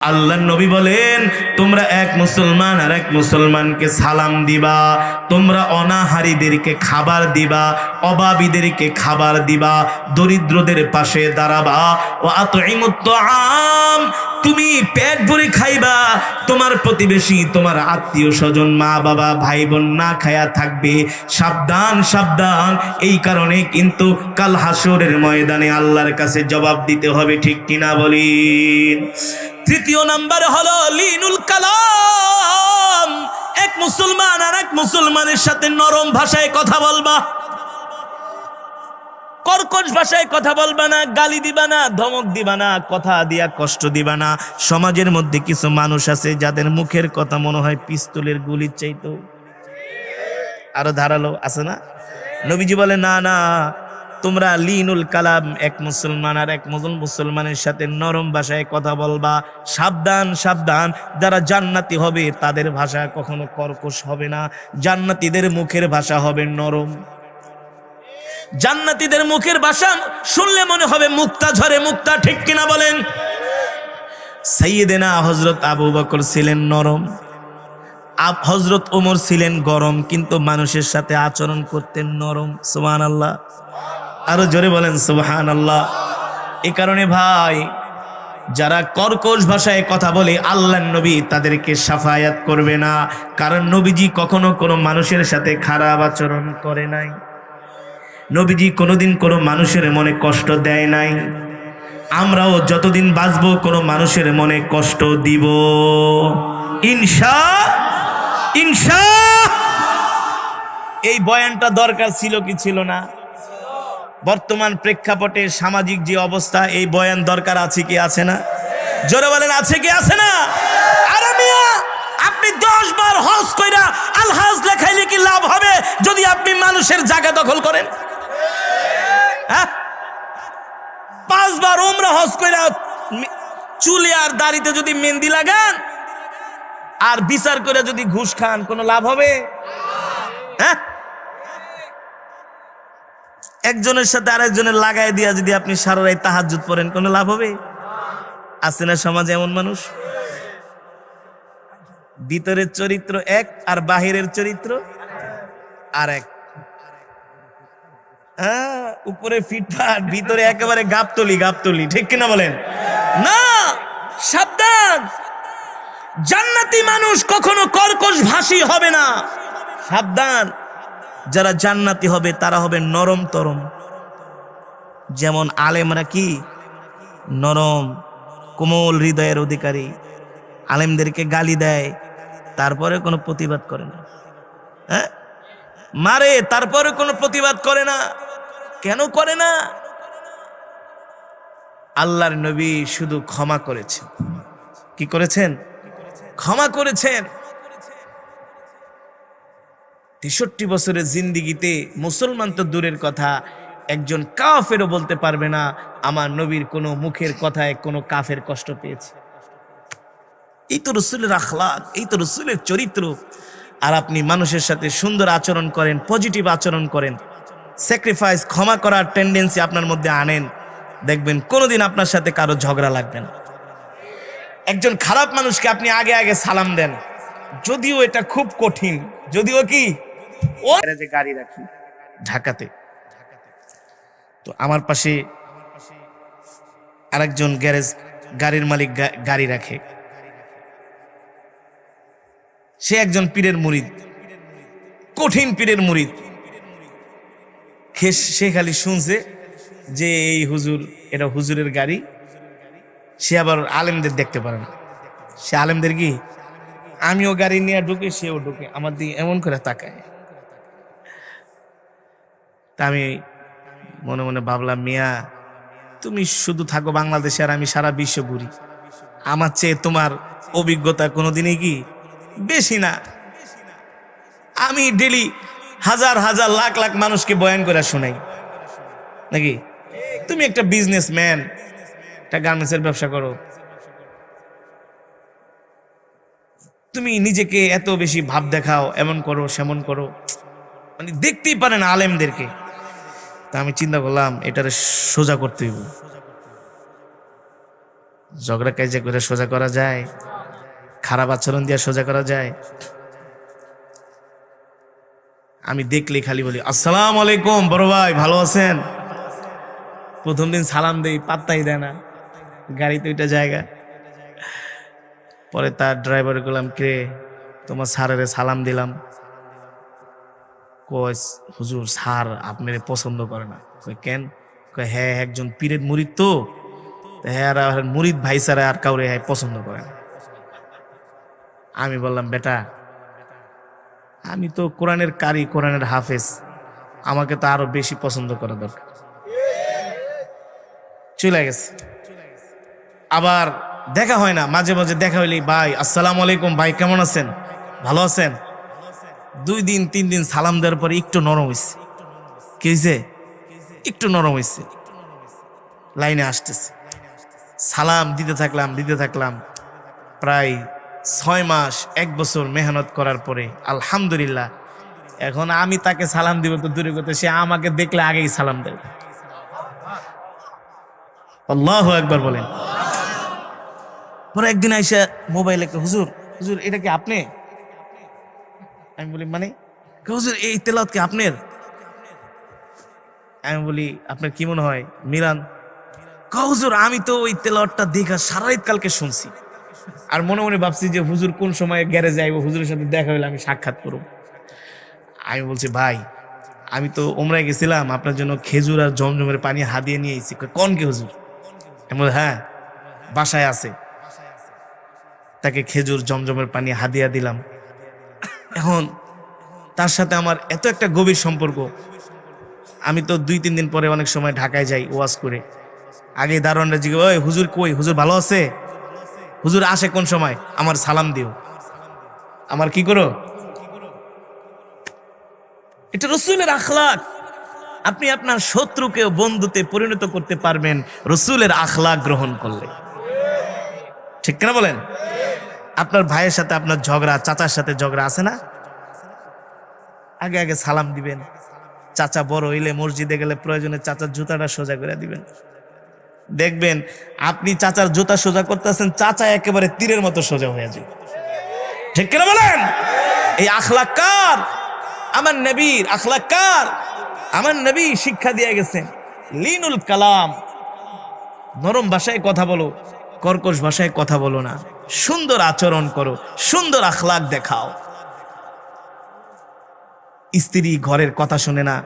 আল্লাহ নবী বলেন, তোমরা এক মুসলমান আর এক মুসলমানকে সালাম দিবা, তোমরা অনাহারীদেরকে খাবার দিবা অভাবীদেরকে খাবার দিবা, দরিদ্রদের পাশে দাঁড়াবা। ও আত আম তুমি পেট ভরে খাইবা, তোমার প্রতিবেশী, তোমার আত্মীয় স্বজন মা বাবা ভাই বোন না খায়া থাকবে। সাবধান সাবধান, এই কারণে কিন্তু কাল হাসরের ময়দানে আল্লাহর কাছে জবাব দিতে হবে, ঠিক কিনা বলিন? তৃতীয় নাম্বার হলো লিনুল কালাম। এক মুসলমান আর এক মুসলমানের সাথে নরম ভাষায় কথা বলবা। কর্কশ ভাষায় কথা বলবা না, গালি দিবা না, ধমক দিবা না, কথা দিয়া কষ্ট দিবা না। সমাজের মধ্যে কিছু মানুষ আছে যাদের মুখের কথা মনে হয় পিস্তলের গুলির চাইতো আরও ধারালো আছে না? নবীজি বলে, না না তোমরা লিনুল কালাম, এক মুসলমান আর এক মুসল মুসলমানের সাথে নরম ভাষায় কথা বলবা। সাবধান সাবধান। যারা জান্নাতি হবে, তাদের ভাষা কখনো কর্কশ হবে না। জান্নাতীদের মুখের ভাষা হবে নরম। জান্নাতীদের মুখের ভাষা শুনলে মনে হবে মুক্তা ঝরে মুক্তা, ঠিক কিনা বলেন? সাইয়েদেনা হজরত আবু বকর ছিলেন নরম। আব হজরত ওমর ছিলেন গরম, কিন্তু মানুষের সাথে আচরণ করতেন নরম। সোমান আল্লাহ আরও জোরে বলেন সুবহান আল্লাহ এ কারণে ভাই, যারা কর্কশ ভাষায় কথা বলে আল্লাহ নবী তাদেরকে সাফায়াত করবে না। কারণ নবীজি কখনো কোনো মানুষের সাথে খারাপ আচরণ করে নাই। নবীজি কোনোদিন কোনো মানুষের মনে কষ্ট দেয় নাই। আমরাও যতদিন বাঁচব, কোনো মানুষের মনে কষ্ট দিব। ইনশা ইনশা, এই বয়ানটা দরকার ছিল কি ছিল না? বর্তমান প্রেক্ষাপটে সামাজিক যে অবস্থা, এই বয়ান দরকার আছে কি আছে না? জোরে বলেন, আছে কি আছে না? আরে মিয়া, আপনি দশ বার হজ কইরা আলহাজ লেখাইলে কি লাভ হবে যদি আপনি মানুষের জায়গা দখল করেন? হ্যাঁ? পাঁচবার ওমরা হজ কইরা চুলে আর দাড়িতে যদি মেহেন্দি লাগান, আর বিচার করে যদি ঘুষ খান, কোনো লাভ হবে? হ্যাঁ? একজনের সাথে আরেকজনের লাগাই দিয়া যদি আপনি সারা রাত তাহাজুত পড়েন কোনো লাভ হবে? আছে না সমাজে এমন মানুষ? ভিতরের চরিত্র এক আর বাহিরের চরিত্র আর এক হ্যাঁ, উপরে ফিটফাট ভিতরে একেবারে গাবতলি গাবতলি ঠিক কিনা বলেন? না সাবধান। জান্নাতি মানুষ কখনো কর্কশ ভাষী হবে না। সাবধান। যারা জান্নাতি হবে, তারা হবে নরম তরম। যেমন আলেমরা কি? নরম, কোমল হৃদয়ের অধিকারী। আলেমদেরকে গালি দেয়, তারপরে কোনো প্রতিবাদ করে না। হ্যাঁ? মারে, তারপরে কোনো প্রতিবাদ করে না। কেন করে না? আল্লাহর নবী শুধু ক্ষমা করেছেন। কি করেছেন? ক্ষমা করেছেন। তেষট্টি বছরের জিন্দিগিতে মুসলমান তো দূরের কথা, একজন কাফেরও বলতে পারবে না, আমার নবীর কোনো মুখের কথায় কোনো কাফের কষ্ট পেয়েছে। এই তো রসুলের আখলাক, এই তো রসুলের চরিত্র। আর আপনি মানুষের সাথে সুন্দর আচরণ করেন, পজিটিভ আচরণ করেন স্যাক্রিফাইস ক্ষমা করার টেন্ডেন্সি আপনার মধ্যে আনেন, দেখবেন কোনোদিন আপনার সাথে কারও ঝগড়া লাগবে না। একজন খারাপ মানুষকে আপনি আগে আগে সালাম দেন, যদিও এটা খুব কঠিন, যদিও কি গ্যারেজে গাড়ি রাখি। ঢাকাতে। তো আমার পাশে আরেকজন গ্যারেজ গাড়ির মালিক গাড়ি রাখে। সে একজন পীরের মুরিদ। কঠিন পীরের মুরিদ। সে খালি শুনছে যে এই হুজুর এটা হুজুরের গাড়ি। সে আবার আলেমদের দেখতে পারে না। সে আলেমদের কি? আমিও গাড়ি নিয়ে ঢুকে সেও ঢুকে। আমার দিকে এমন করে তাকায়। তা আমি মনে মনে ভাবলাম, মিয়া, তুমি শুধু থাকো বাংলাদেশে আর আমি সারা বিশ্ব ঘুরি। আমার চেয়ে তোমার অভিজ্ঞতা কোনোদিনই কি বেশি না? আমি ডেলি হাজার হাজার লাখ লাখ মানুষকে বয়ান করে শোনাই। নাকি? তুমি একটা বিজনেসম্যান একটা গার্মেন্টসের ব্যবসা করো। তুমি নিজেকে এত বেশি ভাব দেখাও, এমন করো, সেমন করো। মানে দেখতেই পারে না আলেমদেরকে। তা আমি চিন্তা করলাম, এটারে সোজা করতে হইব। ঝগড়া কাজে করে সোজা করা যায়, খারাপ আচরণ দিয়ে সোজা করা যায়। আমি দেখলে খালি বলি, আসসালাম আলাইকুম বড় ভাই, ভালো আছেন? প্রথম দিন সালাম দেই, পাত্তাই দেয় না। গাড়িতে ওইটা জায়গা। পরে তার ড্রাইভার গেলাম কে? তোমার স্যারের সালাম দিলাম। কয়, হুজুর, স্যার আপনার পছন্দ করে না। কেন? কয় হ্যাঁ একজন পীরের মুরিদ তো। হ্যাঁ আর মুরিদ ভাই স্যার আর কাউরে হ্যাঁ পছন্দ করে না। আমি বললাম, বেটা, আমি তো কোরআনের কারি, কোরআনের হাফেজ। আমাকে তো আরও বেশি পছন্দ করা দরকার। চলে গেছে। আবার দেখা হয় না, মাঝে মাঝে দেখা হইলে ভাই, আসসালামু আলাইকুম, ভাই, কেমন আছেন? ভালো আছেন। দুই দিন, তিন দিন সালাম দেওয়ার পরে একটু নরম হয়েছে কি হয়েছে একটু নরম হয়েছে লাইনে আসতেছে। সালাম দিতে থাকলাম দিতে থাকলাম। প্রায় ছয় মাস, এক বছর মেহনত করার পরে, আলহামদুলিল্লাহ। এখন আমি তাকে সালাম দিব তো দূরে করতে সে আমাকে দেখলে আগেই সালাম দেবে। আল্লাহ একবার বলেন। পরে একদিন আইসা মোবাইলে হুজুর হুজুর, এটা কি আপনি? আমি বলি মানে? হুজুর এই তেলাওয়াত কি আপনার? আমি বলি আপনার কি মনে হয় মিরান? হুজুর আমি তো ওই তেলাওয়াতটা দেখা সারা রাত কালকে শুনছি। আর মনে মনে ভাবছি যে হুজুর কোন সময় গ্যারেজ যাইব হুজুরের সাথে দেখা হলে আমি সাক্ষাৎ করব। আমি বলছি ভাই আমি তো ওমরায় গেছিলাম আপনার জন্য খেজুর আর জমজমের পানি হাদিয়ে নিয়ে এসেছি কোন কি হুজুর? হ্যাঁ বাসায় আছে। তাকে খেজুর জমজমের পানি হাদিয়া দিলাম। এখন তার সাথে আমার এত একটা গভীর সম্পর্ক। আমি তো দুই, তিন দিন পরে অনেক সময় ঢাকায় যাই ওয়াজ করে। আগে দারোয়ানরা জিজ্ঞেস ওই হুজুর কই? হুজুর ভালো আছে? হুজুর আসে কোন সময়? আমার সালাম দিও। আমার কি করো? এটা রসুলের আখলাক। আপনি আপনার শত্রুকে বন্ধুতে পরিণত করতে পারবেন রসুলের আখলাক গ্রহণ করলে। ঠিক কিনা বলেন? আপনার ভাইয়ের সাথে আপনার ঝগড়া, চাচার সাথে ঝগড়া আছে না? আগে আগে সালাম দিবেন। চাচা বড় হইলে মসজিদে গেলে প্রয়োজনে চাচার জুতাটা সোজা করে দিবেন। দেখবেন, আপনি চাচার জুতা সোজা করতেছেন, চাচা একেবারে তীরের মতো সোজা হয়ে যায়। ঠিক কিনা বলেন? এই আখলাক কার? আমার নবীর আখলাক কার? আমার নবী শিক্ষা দিয়ে গেছেন লিনুল কালাম। নরম ভাষায় কথা বলো, কর্কশ ভাষায় কথা বলো না। সুন্দর আচরণ করো, সুন্দর আখলাক দেখাও। স্ত্রী ঘরের কথা শুনে না।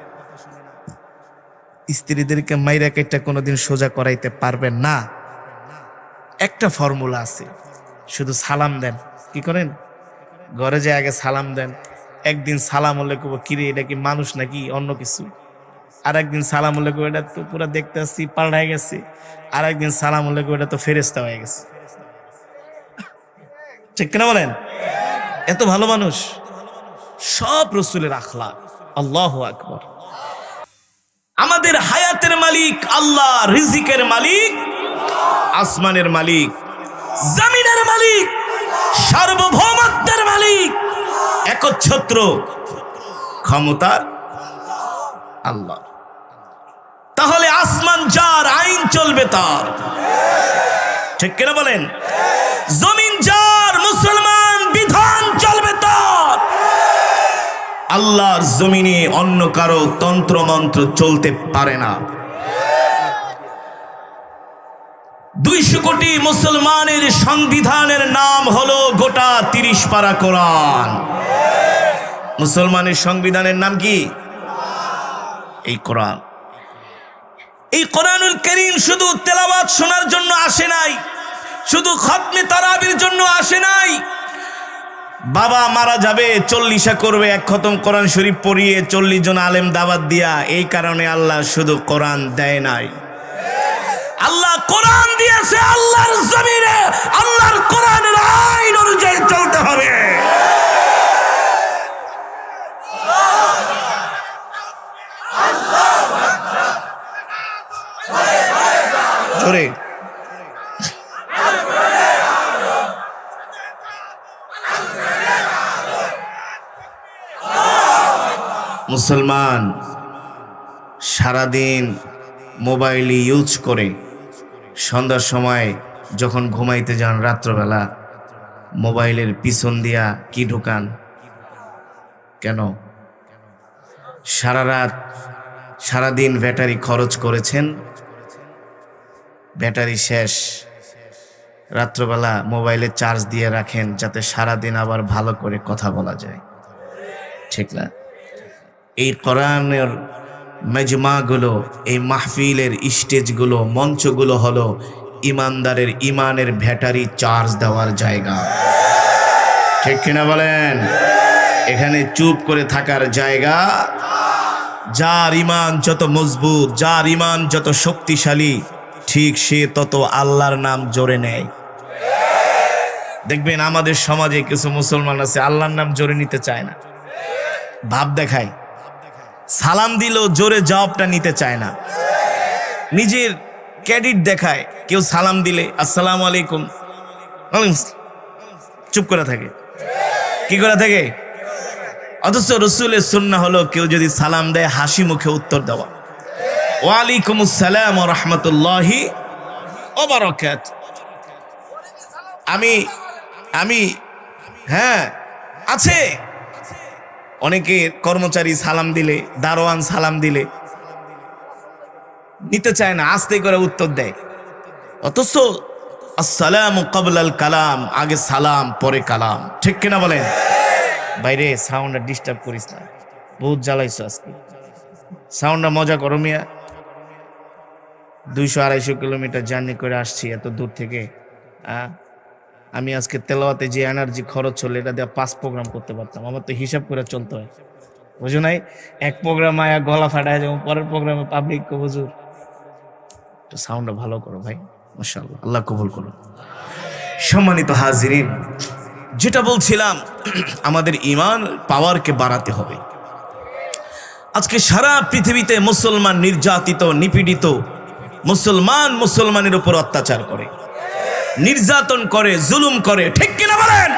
স্ত্রীদেরকে মাইরা কেটটা কোনোদিন সোজা করাইতে পারবেন না। একটা ফর্মুলা আছে, শুধু সালাম দেন। কি করেন? ঘরে যে আগে সালাম দেন, একদিন সালাম হলে কব কিরে এটা কি মানুষ নাকি? অন্য কিছু? আর একদিন সালাম হলে এটা তো পুরো দেখতে আসছি পাল্টায় গেছে। আর একদিন সালাম হলে এটা তো ফেরেস্তা হয়ে গেছে। ঠিক কিনা বলেন? এত ভালো মানুষ। সব রসুলের আখলাক। আল্লাহ আকবর। আমাদের হায়াতের মালিক আল্লাহ, রিজিকের মালিক, আসমানের মালিক, জমিনের মালিক, সার্বভৌমত্বের মালিক, একচ্ছত্র ক্ষমতার আল্লাহ। তাহলে আসমান যার আইন চলবে তার। ঠিক কিনা বলেন? জমিন আল্লাহর জমিনে অন্য কারও তন্ত্র মন্ত্র চলতে পারে না। দুইশো কোটি মুসলমানের সংবিধানের নাম হলো গোটা তিরিশ পারা কোরআন। মুসলমানের সংবিধানের নাম কি? এই কোরআন। এই কোরআনুল করিম শুধু তেলাবাদ শোনার জন্য আসে নাই, শুধু খতমে তারাবির জন্য আসে নাই। বাবা মারা যাবে, চল্লিশা করবে, এক খতম কোরআন শরীফ পড়িয়ে চল্লিশ জন আলেম দাবাত দিয়া, এই কারণে আল্লাহ শুধু কোরআন দেয় নাই। আল্লাহ কোরআন দিয়েছে আল্লাহর জমিনে, আল্লাহর কোরআনের আইন অনুযায়ী চলতে হবে। জোরে। মুসলমান সারাদিন মোবাইল ইউজ করে সন্ধ্যার সময় যখন ঘুমাইতে যান রাত্রবেলা, মোবাইলের পিছন দিয়া কি ঢুকান? কেন? সারা রাত সারাদিন ব্যাটারি খরচ করেছেন? ব্যাটারি শেষ। রাত্রবেলা মোবাইলে চার্জ দিয়ে রাখেন যাতে সারাদিন আবার ভালো করে কথা বলা যায়। ঠিক না? এই কোরআনের মেজমাগুলো, এই মাহফিলের স্টেজগুলো, মঞ্চগুলো হলো ইমানদারের ইমানের ব্যাটারি চার্জ দেওয়ার জায়গা। ঠিক কিনা বলেন? এখানে চুপ করে থাকার জায়গা। যার ইমান যত মজবুত, যার ইমান যত শক্তিশালী, ঠিক সে তত আল্লাহর নাম জোরে নেয়। দেখবেন আমাদের সমাজে কিছু মুসলমান আছে, আল্লাহর নাম জোরে নিতে চায় না। ভাব দেখায়। সালাম দিলেও জোরে জবাবটা নিতে চায় না। নিজের ক্যাডিট দেখায়, কেউ সালাম দিলে, আসসালাম আলাইকুম। চুপ করে থাকে। কি করে থাকে? অথচ রসুলের সুন্না হলো, কেউ যদি সালাম দেয়, হাসি মুখে উত্তর দেওয়া। ওয়ালাইকুম আসসালাম রহমতুল্লাহি ওবারকাত। আমি আমি হ্যাঁ আছে। অনেকে কর্মচারী সালাম দিলে দারোয়ান সালাম দিলে। নিতে চায় না আস্তে করে উত্তর দেয়। অথচ আসসালাম কবলাল কালাম আগে সালাম পরে কালাম। ঠিক কিনা বলেন? বাইরে সাউন্ডটা ডিস্টার্ব করিস না। বহুত জ্বালাইছো আজকে। সাউন্ডটা মজা করো মিয়া। দুইশো আড়াইশো কিলোমিটার জার্নি করে আসছি এত দূর থেকে। আহ, আমি আজকে তেলাওয়াতে যে এনার্জি খরচ হলো, এটা দিয়ে পাঁচ প্রোগ্রাম করতে পারতাম। আমার তো হিসাব করে চলতে হয়। বুঝো নাই? এক প্রোগ্রাম আয়া গলা ফাটায় যেমন পরের প্রোগ্রামে পাবলিক হুজুর। একটু সাউন্ডটা ভালো করো ভাই, মাশাআল্লাহ, আল্লাহ কবুল করো সম্মানিত হাজিরিন, যেটা বলছিলাম, আমাদের ইমান পাওয়ারকে বাড়াতে হবে। আজকে সারা পৃথিবীতে মুসলমান নির্যাতিত, নিপীড়িত, মুসলমান মুসলমানের উপর অত্যাচার করে। নির্যাতন করে, জুলুম করে, ঠিক কিনা বলেন?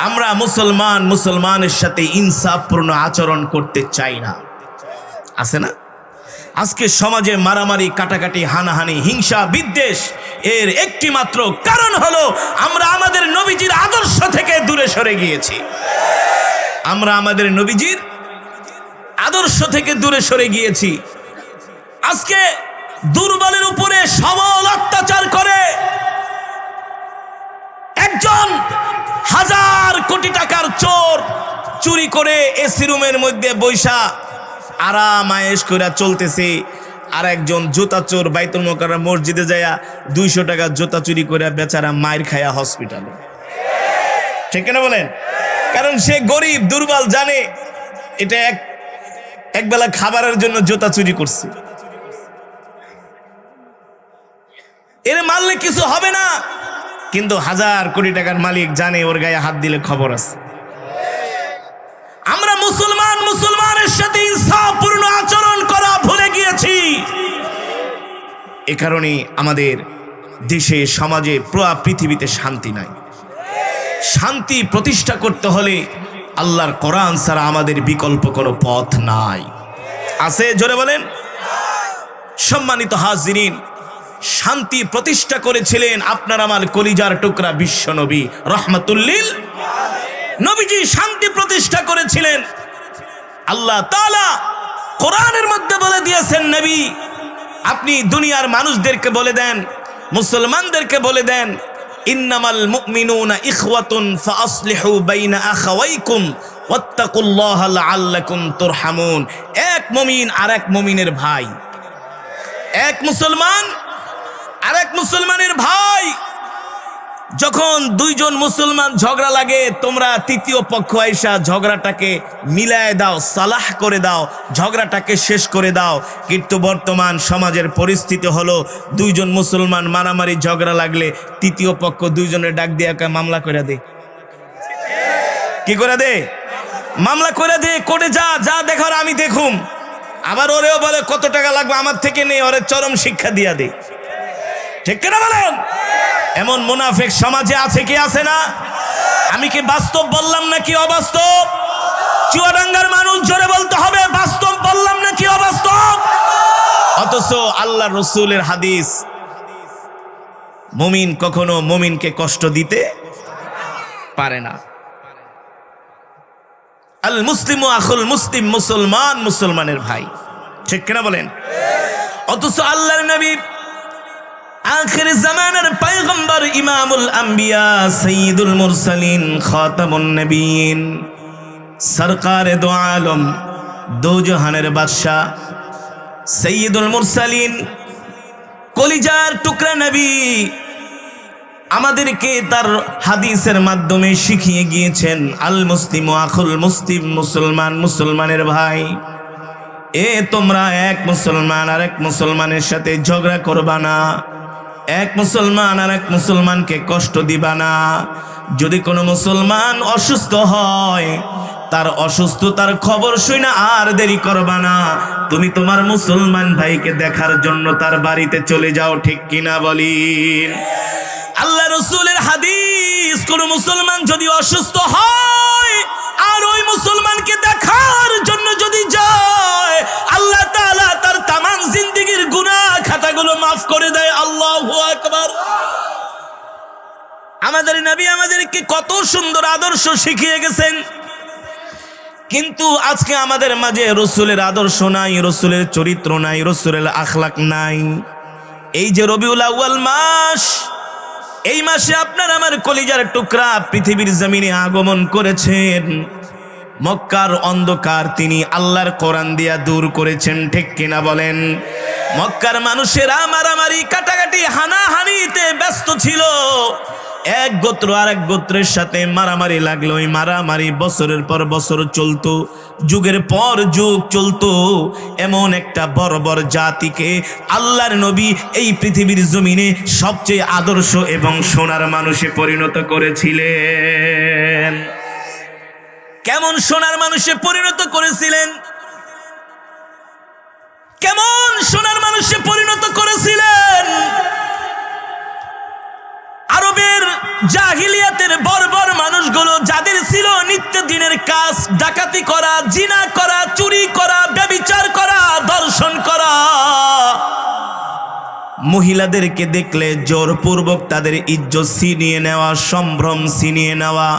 আমরা মুসলমান, মুসলমানের সাথে ইনসাফপূর্ণ আচরণ করতে চাই না। আছে না? আজকে সমাজে মারামারি, কাটাকাটি, হানাহানি, হিংসা, বিদ্বেষ, এর একটি মাত্র কারণ হলো আমরা আমাদের নবীজির আদর্শ থেকে দূরে সরে গিয়েছি। আমরা আমাদের নবীজির আদর্শ থেকে দূরে সরে গিয়েছি। আজকে দুর্বলের উপরে সবল অত্যাচার করে একজন হাজার কোটি টাকার চোর চুরি করে এসি রুমের মধ্যে বৈশা আরাম আয়েস করে চলতেছে। আর একজন জুতা চোর বাইতুল মোকাররম মসজিদে যায়া দুইশো টাকা জুতা চুরি করে বেচারা মায়ের খায়া হসপিটালে। ঠিক না বলেন? কারণ সে গরিব, দুর্বল, জানে এটা এক, একবেলা খাবারের জন্য জুতা চুরি করছে। এর মারলে কিছু হবে না। কিন্তু হাজার কোটি টাকার মালিক জানে ওর গায়ে হাত দিলে খবর আছে। আমরা মুসলমান, মুসলমানের সাথে ইনসাফপূর্ণ আচরণ করা ভুলে গিয়েছি। এ কারণে আমাদের দেশে, সমাজে, পুরা পৃথিবীতে শান্তি নাই। শান্তি প্রতিষ্ঠা করতে হলে আল্লাহর কোরআন ছাড়া আমাদের বিকল্প কোনো পথ নাই। আছে জোরে বলেন? সম্মানিত হাজিরিন শান্তি প্রতিষ্ঠা করেছিলেন আপনার আমার কলিজার টুকরা বিশ্ব নবী রহমতুল্লিল নবীজি শান্তি প্রতিষ্ঠা করেছিলেন। আল্লাহ তাআলা কোরআনের মধ্যে বলে দিয়েছেন, নবী, আপনি দুনিয়ার মানুষদেরকে বলে দেন, মুসলমানদেরকে বলে দেন, ইন্নামাল মুমিনুনা ইখওয়াতুন ফাসলিহু বাইনা আখাওয়াইকুম ওয়াত্তাকুল্লাহা লাআল্লাকুম তুরহামুন। এক মুমিন আর এক মুমিনের ভাই। এক মুসলমান আরেক মুসলমানের ভাই, যখন দুইজন মুসলমান ঝগড়া লাগে, তোমরা তৃতীয় পক্ষ আইসা ঝগড়াটাকে মিলায় দাও, সালাহ করে দাও, ঝগড়াটাকে শেষ করে দাও। কিন্তু বর্তমান সমাজের পরিস্থিতি হলো, দুইজন মুসলমান মারামারি ঝগড়া লাগলে তৃতীয় পক্ষ দুইজনের ডাক দিয়ে মামলা করে দে। কি করে দে? মামলা করে দে, কোর্টে যা যা দেখার আমি দেখুম। আবার ওরেও বলে, কত টাকা লাগবে? আমার থেকে নেই ওরে চরম শিক্ষা দিয়া দে। ঠিক কিনা বলেন? এমন মুনাফিক সমাজে আছে কি, আছে না? আমি কি বাস্তব বললাম নাকি অবাস্তব? চুয়াডাঙ্গার মানুষ জোরে বলতে হবে, বাস্তব বললাম নাকি অবাস্তব? অথচ আল্লাহ রসুলের হাদিস, মুমিন কখনো মুমিনকে কষ্ট দিতে পারে না। আল মুসলিম আখুল মুসলিম মুসলমান মুসলমানের ভাই, ঠিক কিনা বলেন? অথচ আল্লাহর নবী আখির জামানার পয়গম্বর ইমামুল আম্বিয়া সঈদুল মুরসালিন খাতামুন সরকারে দো আলম, দো জাহানের বাদশাহ সঈদুল মুরসালিন, কলিজার টুকরা নবী আমাদেরকে তার হাদিসের মাধ্যমে শিখিয়ে গিয়েছেন, আল মুসলিম আখুল মুসলিম মুসলমান মুসলমানের ভাই। এ তোমরা এক মুসলমান আর এক মুসলমানের সাথে ঝগড়া করবা না। এক মুসলমান আর এক মুসলমানকে কষ্ট দিবা না। যদি কোনো মুসলমান অসুস্থ হয়, তার অসুস্থতার খবর শুই না আর দেরি করবা না। তুমি তোমার মুসলমান ভাইকে দেখার জন্য তার বাড়িতে চলে যাও, ঠিক কিনা বলি? আল্লাহ রসুলের হাদিস, কোন মুসলমান যদি অসুস্থ হয়, আর ওই মুসলমানকে দেখার মাফ করে দেয়, আল্লাহু আকবার। আমাদের নবী আমাদেরকে কত সুন্দর আদর্শ শিখিয়ে গেছেন। কিন্তু আজকে আমাদের মাঝে রসুলের আদর্শ নাই, রসুলের চরিত্র নাই, রসুলের আখলাক নাই। এই যে রবিউল আউয়াল মাস, এই মাসে আপনার আমার কলিজার টুকরা পৃথিবীর জমিনে আগমন করেছেন। মক্কার অন্ধকার তিনি আল্লাহর কোরআন দিয়া দূর করেছেন, ঠিক কিনা বলেন? মক্কার মানুষেরা মারামারি, কাটাকাটি, হানাহানিতে ব্যস্ত ছিল। এক গোত্র আর এক গোত্রের সাথে মারামারি লাগল, ওই মারামারি বছরের পর বছর চলতো, যুগের পর যুগ চলতো। এমন একটা বড় জাতিকে আল্লাহর নবী এই পৃথিবীর জমিনে সবচেয়ে আদর্শ এবং সোনার মানুষে পরিণত করেছিলেন। কেমন সোনার মানুষে পরিণত করেছিলেন? কেমন সোনার মানুষে পরিণত করেছিলেন? আরবের জাহিলিয়াতের বর্বর মানুষগুলো যাদের ছিল নিত্যদিনের কাজ, ডাকাতি করা, জিনা করা, চুরি করা, ব্যবিচার করা, দর্শন করা, মহিলাদেরকে দেখলে জোরপূর্বক তাদের ইজ্জত ছিনিয়ে নেওয়া, সম্ভ্রম ছিনিয়ে নেওয়া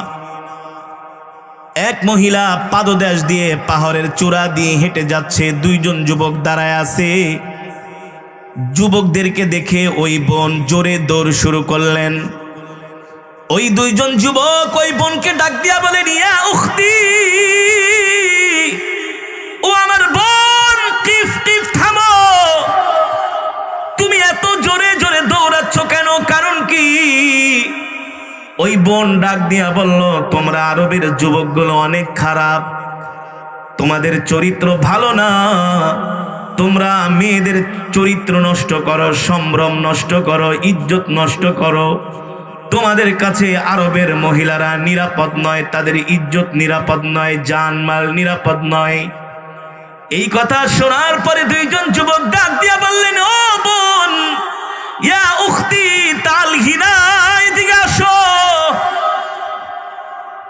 এক মহিলা পাদদেশ দিয়ে পাহাড়ের চূড়া দিয়ে হেঁটে যাচ্ছে, দুইজন যুবক দাঁড়ায় আছে। যুবকদেরকে দেখে ওই বোন জোরে দৌড় শুরু করলেন। ওই দুইজন যুবক ওই বোনকে ডাক দিয়া বলে, নিয়া উখতি। ওই বোন ডাক দিয়া বলল, তোমরা আরবের যুবকগুলো অনেক খারাপ। তোমাদের চরিত্র ভালো না। তোমরা মেয়েদের চরিত্র নষ্ট করো, সম্ভ্রম নষ্ট করো, ইজ্জত নষ্ট করো। তোমাদের কাছে আরবের মহিলারা নিরাপদ নয়, তাদের ইজ্জত নিরাপদ নয়, জানমাল নিরাপদ নয়। এই কথা শোনার পরে দুইজন যুবক ডাক দিয়া বললেন, ও বোন ইয়া উখতি তাল হিনা এদিকে আসো।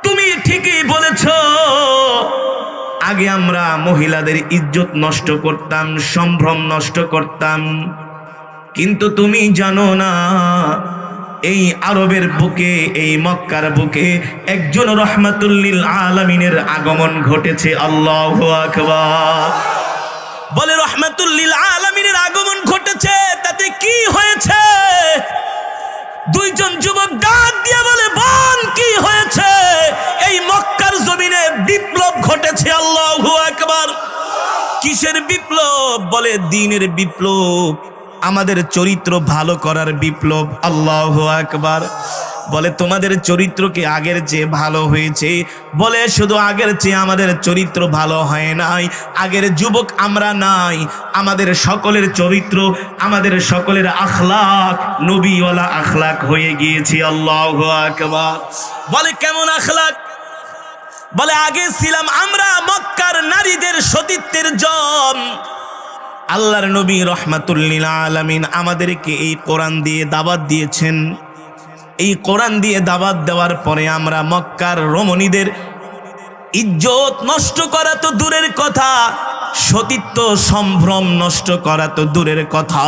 তুমি ঠিকই বলেছ, আগে আমরা মহিলাদের ইজ্জত নষ্ট করতাম, সম্ভ্রম নষ্ট করতাম। কিন্তু তুমি জানো না, এই আরবের বুকে, এই মক্কার বুকে একজন রহমাতুল্লিল আলামিনের আগমন ঘটেছে, আল্লাহ আকবার। বলে রহমাতুল্লিল আলামিনের কিসের বিপ্লব, বলে দিনের বিপ্লব, আমাদের চরিত্র ভালো করার বিপ্লব। আল্লাহ আকবার। বলে, তোমাদের চরিত্রকে আগের চেয়ে ভালো হয়েছে? বলে, শুধু আগের চেয়ে আমাদের চরিত্র ভালো হয় নাই। আগের যুবক আমরা নাই। আমাদের সকলের চরিত্র, আমাদের সকলের আখলাক, নবীওয়ালা আখলাক হয়ে গিয়েছি। আল্লাহ আকবার। বলে, কেমন আখলাক? বলে, আগে ছিলাম আমরা মক্কার নারীদের সতীত্বের জম। আল্লাহর নবী রহমাতুল্লিল আলমিন আমাদেরকে এই কোরআন দিয়ে দাবাত দিয়েছেন। এই কোরআন দিয়ে দাবাত দেওয়ার পরে আমরা মক্কার রমণীদের ইজ্জত নষ্ট করা তো দূরের কথা। সতীত্ব সম্ভ্রম নষ্ট করা তো দূরের কথা।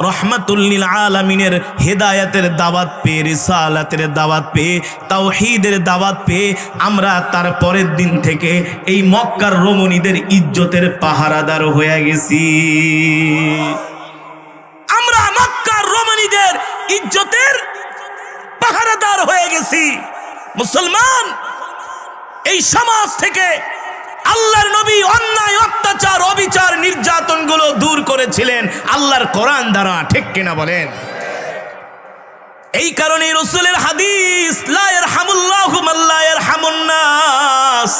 রহমাতুল্লিল আলামিনের হেদায়াতের দাওয়াত পেয়ে, রিসালাতের দাওয়াত পেয়ে, তাওহীদের দাওয়াত পেয়ে আমরা তার পরের দিন থেকে এই মক্কার রমণীদের ইজ্জতের পাহারাদার হয়ে গেছি। আমরা মক্কার রমণীদের ইজ্জতের পাহারাদার হয়ে গেছি। মুসলমান, এই সমাজ থেকে আল্লাহর নবী অন্যায়, অত্যাচার, অবিচার, নির্যাতনগুলো দূর করেছিলেন। আল্লাহর কোরআন দ্বারা, ঠিক কিনা বলেন? এই কারণে রসুলের হাদিস লায়ের হামুল্লাহ মাল্লায়ের হামুন্নাস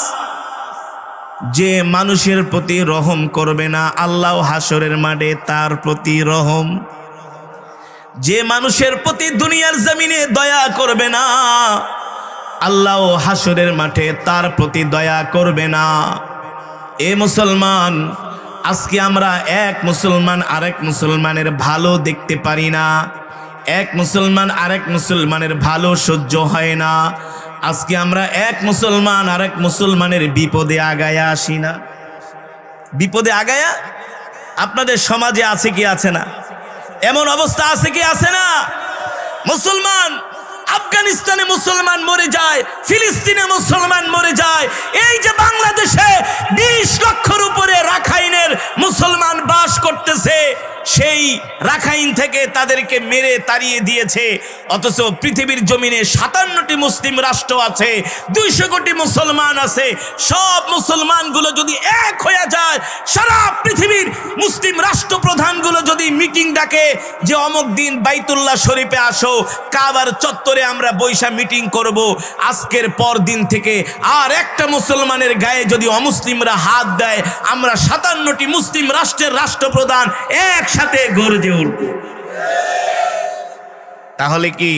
যে মানুষের প্রতি রহম করবে না, আল্লাহ হাসরের মাঠে তার প্রতি রহম। যে মানুষের প্রতি দুনিয়ার জমিনে দয়া করবে না আল্লাহ হাসরের মাঠে তার প্রতি দয়া করবে না। এ মুসলমান, আজকে আমরা এক মুসলমান আরেক মুসলমানের ভালো দেখতে পারি না। এক মুসলমান আরেক মুসলমানের ভালো সহ্য হয় না। আজকে আমরা এক মুসলমান আরেক মুসলমানের বিপদে আগায়া আসি না। বিপদে আগায়া? আপনাদের সমাজে আছে কি আছে না? এমন অবস্থা আছে কি আছে না? মুসলমান আফগানিস্তানে মুসলমান মরে যায়, ফিলিস্তিনে মুসলমান মরে যায়, এই যে বাংলাদেশে বিশ লক্ষর উপরে রাখাইনের মুসলমান বাস করতেছে সেই রাখাইন থেকে তাদেরকে মেরে তাড়িয়ে দিয়েছে। অথচ পৃথিবীর জমিনে সাতান্নটি মুসলিম রাষ্ট্র আছে, দুইশো কোটি মুসলমান আছে। সব মুসলমানগুলো যদি এক হয়ে যায়, সারা পৃথিবীর মুসলিম রাষ্ট্রপ্রধানগুলো যদি মিটিং ডাকে যে, অমুক দিন বাইতুল্লাহ শরীফে আসো, কাবার চত্বরে আমরা বৈশা মিটিং করব। আজকের পর দিন থেকে আর একটা মুসলমানের গায়ে যদি অমুসলিমরা হাত দেয়, আমরা সাতান্নটি মুসলিম রাষ্ট্রের রাষ্ট্রপ্রধান একসাথে গর্জে উঠব। তাহলে কি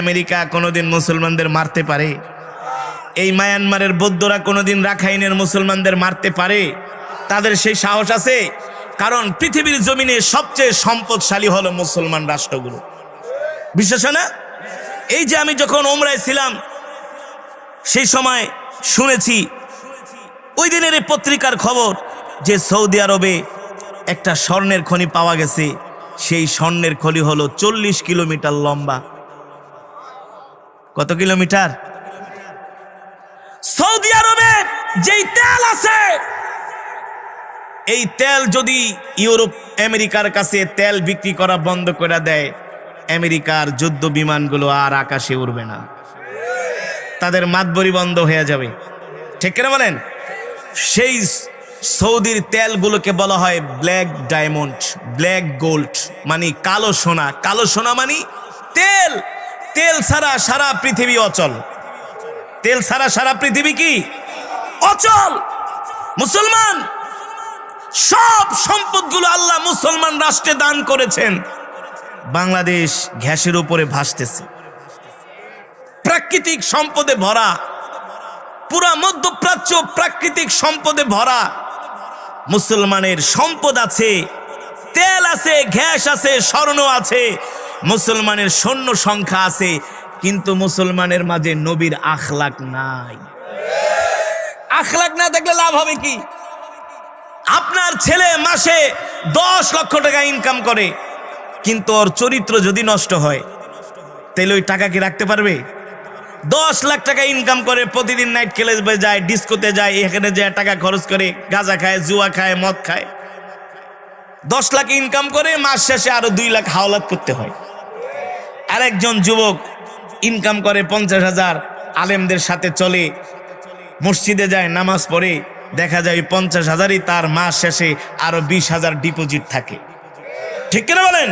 আমেরিকা কোনোদিন মুসলমানদের মারতে পারে? এই মায়ানমারের বৌদ্ধরা কোনোদিন রাখাইনের মুসলমানদের মারতে পারে? তাদের সেই সাহস আছে? কারণ পৃথিবীর জমিনে সবচেয়ে সম্পদশালী হলো মুসলমান রাষ্ট্রগুলো। বিশ্বাস না? এই যে আমি যখন ওমরায় ছিলাম, সেই সময় শুনেছি, ওই দিনের পত্রিকার খবর যে সৌদি আরবে একটা স্বর্ণের খনি পাওয়া গেছে। সেই স্বর্ণের খনি হলো চল্লিশ কিলোমিটার লম্বা। কত কিলোমিটার? সৌদি আরবে যেই তেল আছে, এই তেল যদি ইউরোপ, আমেরিকার কাছে তেল বিক্রি করা বন্ধ করে দেয়, আমেরিকার যুদ্ধ বিমানগুলো আর আকাশে উড়বে না। তাদের মাতবরি বন্ধ হয়ে যাবে। ঠিক কিনা বলেন? সেই সৌদির তেলগুলোকে বলা হয় ব্ল্যাক ডায়মন্ড, ব্ল্যাক গোল্ড মানে কালো সোনা। কালো সোনা মানে তেল। তেল ছাড়া সারা পৃথিবী অচল। তেল ছাড়া সারা পৃথিবী কি? অচল। মুসলমান, সব সম্পদগুলো আল্লাহ মুসলমান রাষ্ট্রে দান করেছেন। বাংলাদেশ ঘ্যাসের উপরে ভাসতেছে। প্রাকৃতিক সম্পদে ভরা, পুরা মধ্যপ্রাচ্য প্রাকৃতিক সম্পদে ভরা। মুসলমানের সম্পদ আছে, তেল আছে, গ্যাস আছে, স্বর্ণ আছে, মুসলমানের সৈন্য সংখ্যা আছে, কিন্তু মুসলমানের মাঝে নবীর আখলাক নাই। আখলাক না থাকলে লাভ হবে কি? আপনার ছেলে মাসে দশ লক্ষ টাকা ইনকাম করে, কিন্তু ওর চরিত্র যদি নষ্ট হয়, তাহলে ওই টাকা কি রাখতে পারবে? দশ লাখ টাকা ইনকাম করে প্রতিদিন নাইট খেলে যায় ডিস্কোতে যায়, এখানে যায়, টাকা খরচ করে গাঁজা খায়, জুয়া খায়, মদ খায়। দশ লাখ ইনকাম করে মাস শেষে আরও দুই লাখ হাওলাত করতে হয়। আরেকজন যুবক ইনকাম করে পঞ্চাশ হাজার, আলেমদের সাথে চলে, মসজিদে যায়, নামাজ পড়ে, দেখা যায় পঞ্চাশ হাজারই তার মাস শেষে আরও বিশ হাজার ডিপোজিট থাকে। ঠিক কিনা বলেন?